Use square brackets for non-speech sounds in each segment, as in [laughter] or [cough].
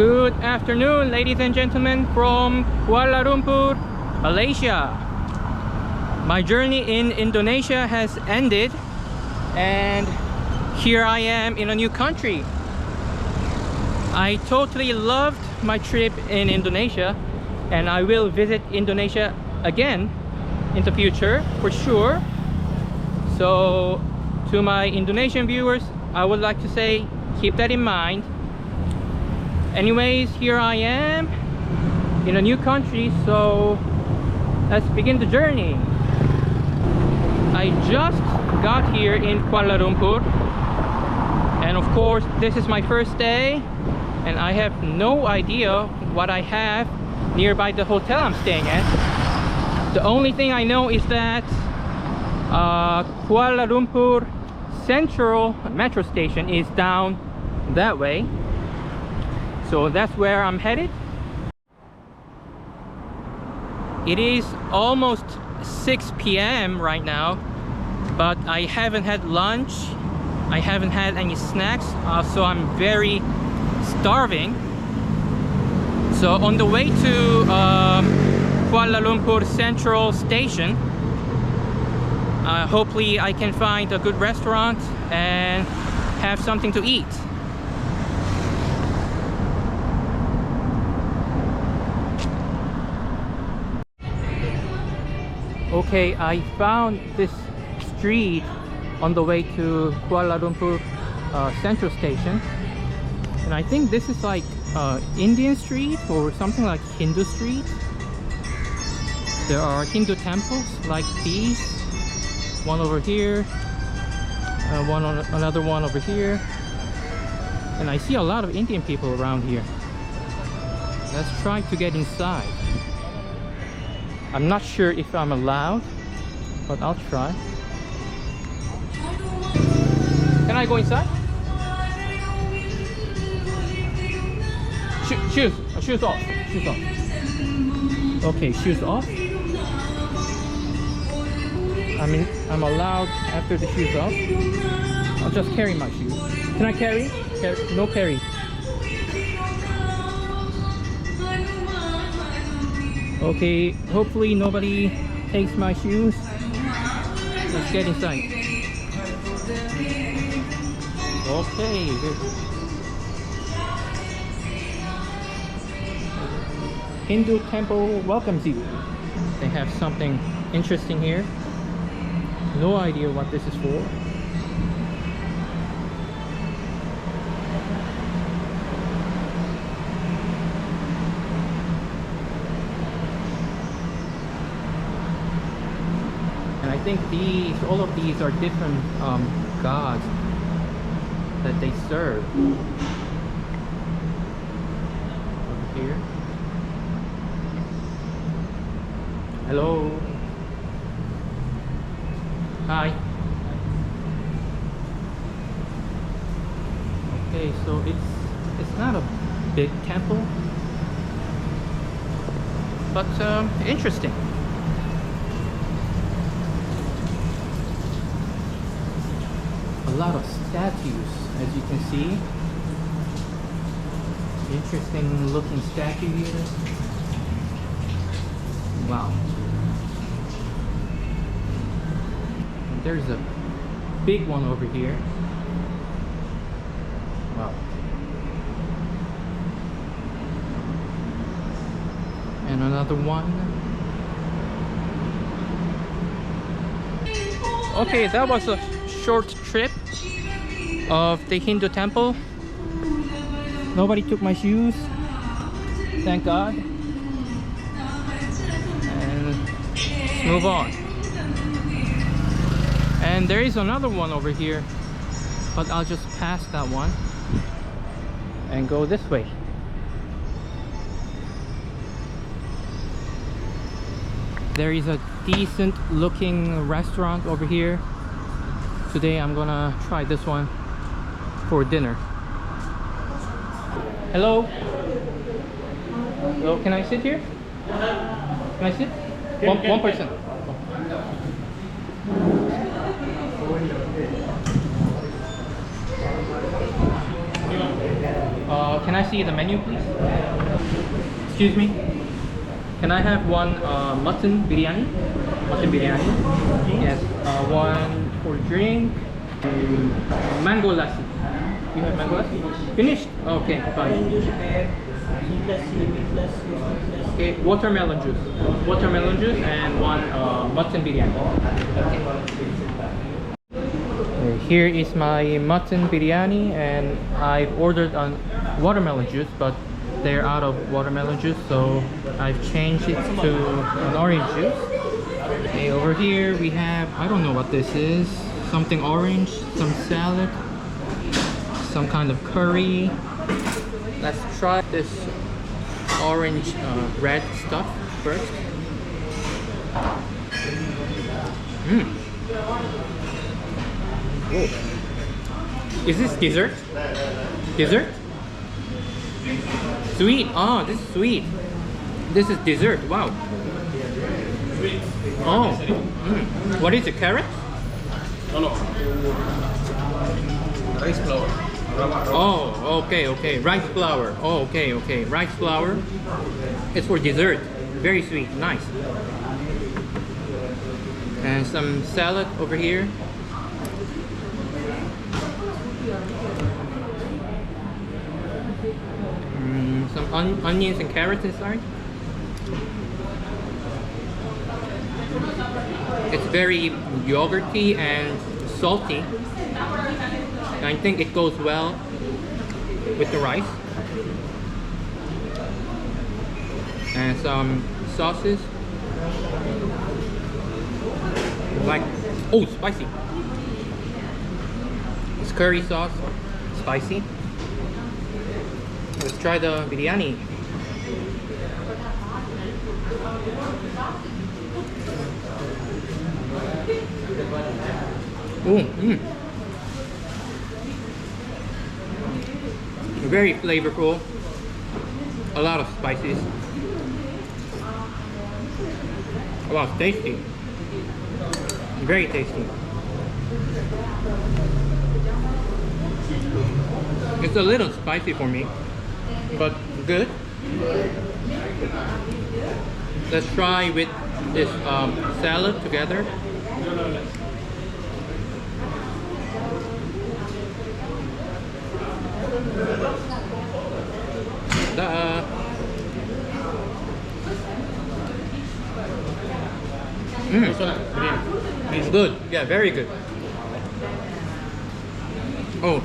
Good afternoon, ladies and gentlemen from Kuala Lumpur, Malaysia. My journey in Indonesia has ended, and here I am in a new country. I totally loved my trip in Indonesia, and I will visit Indonesia again in the future for sure. So, to my Indonesian viewers, I would like to say keep that in mind. Anyways, here I am in a new country, so let's begin the journey. I just got here in Kuala Lumpur, and of course, this is my first day, and I have no idea what I have nearby the hotel I'm staying at. The only thing I know is that uh, Kuala Lumpur Central Metro Station is down that way. So that's where I'm headed. It is almost 6 p.m. right now, but I haven't had lunch. I haven't had any snacks, uh, so I'm very starving. So on the way to um, Kuala Lumpur Central Station, uh, hopefully I can find a good restaurant and have something to eat. Okay, I found this street on the way to Kuala Lumpur uh, Central Station. And I think this is like uh, Indian street or something like Hindu street. There are Hindu temples like these. One over here, uh, one on another one over here. And I see a lot of Indian people around here. Let's try to get inside. I'm not sure if I'm allowed, but I'll try. Can I go inside? Sho- shoes, shoes off, shoes off. Okay, shoes off. I mean, I'm allowed after the shoes off. I'll just carry my shoes. Can I carry? Car- no carry. Okay, hopefully nobody takes my shoes. Let's get inside. Okay. Hindu temple welcomes you. They have something interesting here. No idea what this is for. Think these, all of these are different um, gods that they serve. Over here. Hello. Hi. Okay, so it's it's not a big temple, but um, interesting. A lot of statues, as you can see. Interesting looking statue here. Wow. And there's a big one over here. Wow. And another one. Okay, that was a short trip of the Hindu temple. Nobody took my shoes. Thank God. And let's move on. And there is another one over here, but I'll just pass that one and go this way. There is a decent looking restaurant over here. Today I'm gonna try this one for dinner. Hello? Hello, can I sit here? Can I sit? One, one person. Uh, can I see the menu, please? Excuse me. Can I have one uh, mutton biryani? Mutton biryani. Yes. Uh, one for drink. Mango lassi. You have mango? Finished? Okay, fine. Okay, watermelon juice. Watermelon juice and one uh, mutton biryani. Okay, Here is my mutton biryani and I've ordered on watermelon juice but they're out of watermelon juice so I've changed it to an orange juice. Okay, over here we have I don't know what this is. Something orange, some salad, some kind of curry. Let's try this orange uh, red stuff first. Mm. Is this dessert? Dessert? Sweet. Oh, this is sweet. This is dessert. Wow. Oh. Mm. What is it? Carrot? No, no. Rice flour. Oh, okay, okay. Rice flour. Oh, okay, okay. Rice flour. It's for dessert. Very sweet. Nice. And some salad over here. Mm, some on- onions and carrots inside. It's very yogurty and salty. I think it goes well with the rice. And some sauces. Like, oh, spicy. It's curry sauce, spicy. Let's try the biryani. Ooh, mm. Very flavorful. A lot of spices. Wow, tasty. Very tasty. It's a little spicy for me, but good. Let's try with this um, salad together. Ta-da. Mm. It's good. Yeah, very good. Oh,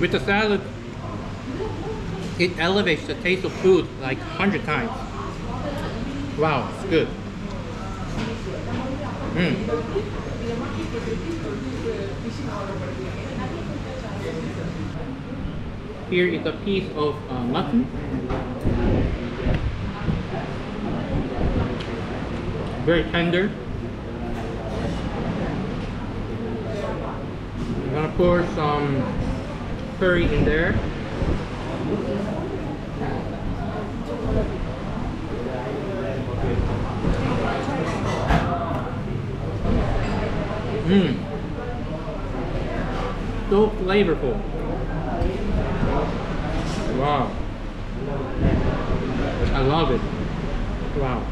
with the salad, it elevates the taste of food like hundred times. Wow, it's good. Mm. Here is a piece of uh, mutton. Very tender. I'm gonna pour some curry in there. Mmm. So flavorful. Wow. I love it. Wow.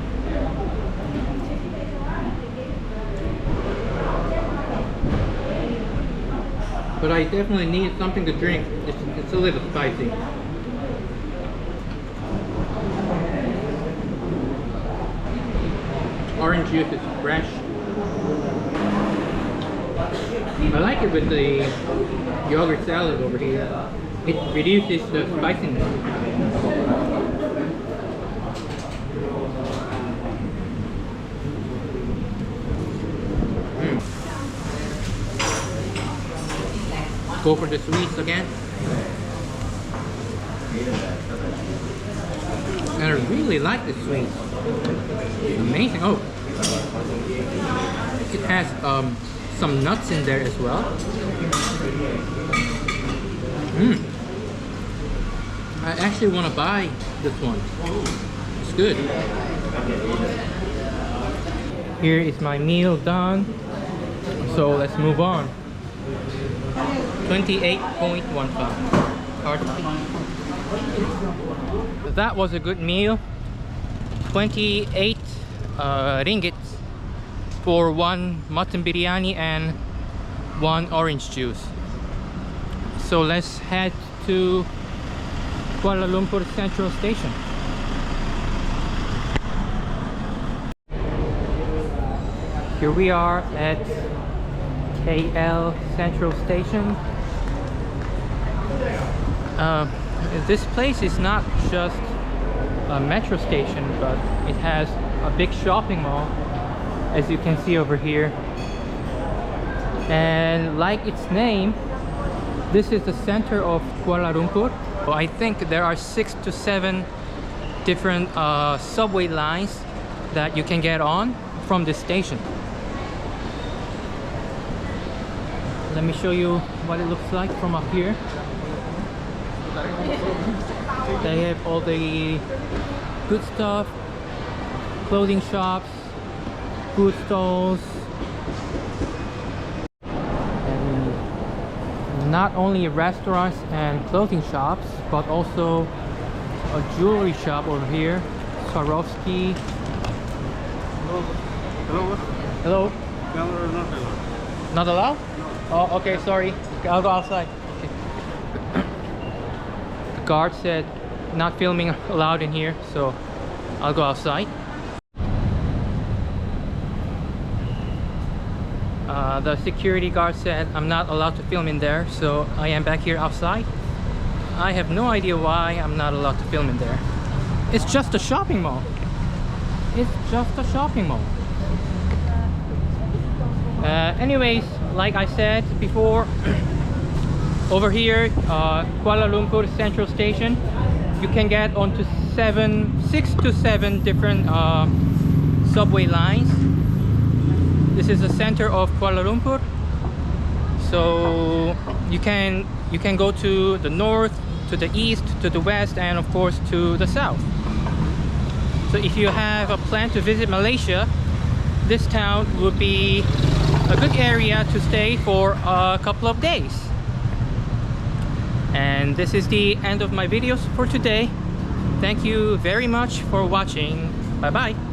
But I definitely need something to drink. It's, it's a little spicy. Orange juice is fresh. I like it with the yogurt salad over here. It reduces the spiciness. Mm. Go for the sweets again. And I really like the sweets. Amazing. Oh, it has um, some nuts in there as well. Mm. I actually want to buy this one. It's good. Here is my meal done. So let's move on. 28.15. Card. That was a good meal. 28 uh, for one mutton biryani and one orange juice. So let's head to Kuala Lumpur Central Station. Here we are at KL Central Station. Uh, this place is not just a metro station, but it has a big shopping mall, as you can see over here. And like its name, this is the center of Kuala Lumpur. So I think there are six to seven different uh, subway lines that you can get on from this station. Let me show you what it looks like from up here. They have all the good stuff, clothing shops, food stalls, and not only restaurants and clothing shops, but also a jewelry shop over here, Swarovski. Hello? Hello, Camera not allowed. not allowed? Oh, okay, sorry. I'll go outside. Okay. the guard said not filming allowed in here, so I'll go outside. Uh, the security guard said I'm not allowed to film in there, so I am back here outside. I have no idea why I'm not allowed to film in there. It's just a shopping mall. It's just a shopping mall. Uh, anyways, like I said before, [clears throat] over here, uh, Kuala Lumpur Central Station, you can get onto seven, six to seven different uh, subway lines. This is the center of Kuala Lumpur, so you can you can go to the north, to the east, to the west, and of course to the south. So if you have a plan to visit Malaysia, this town would be a good area to stay for a couple of days. And this is the end of my videos for today. Thank you very much for watching. Bye bye.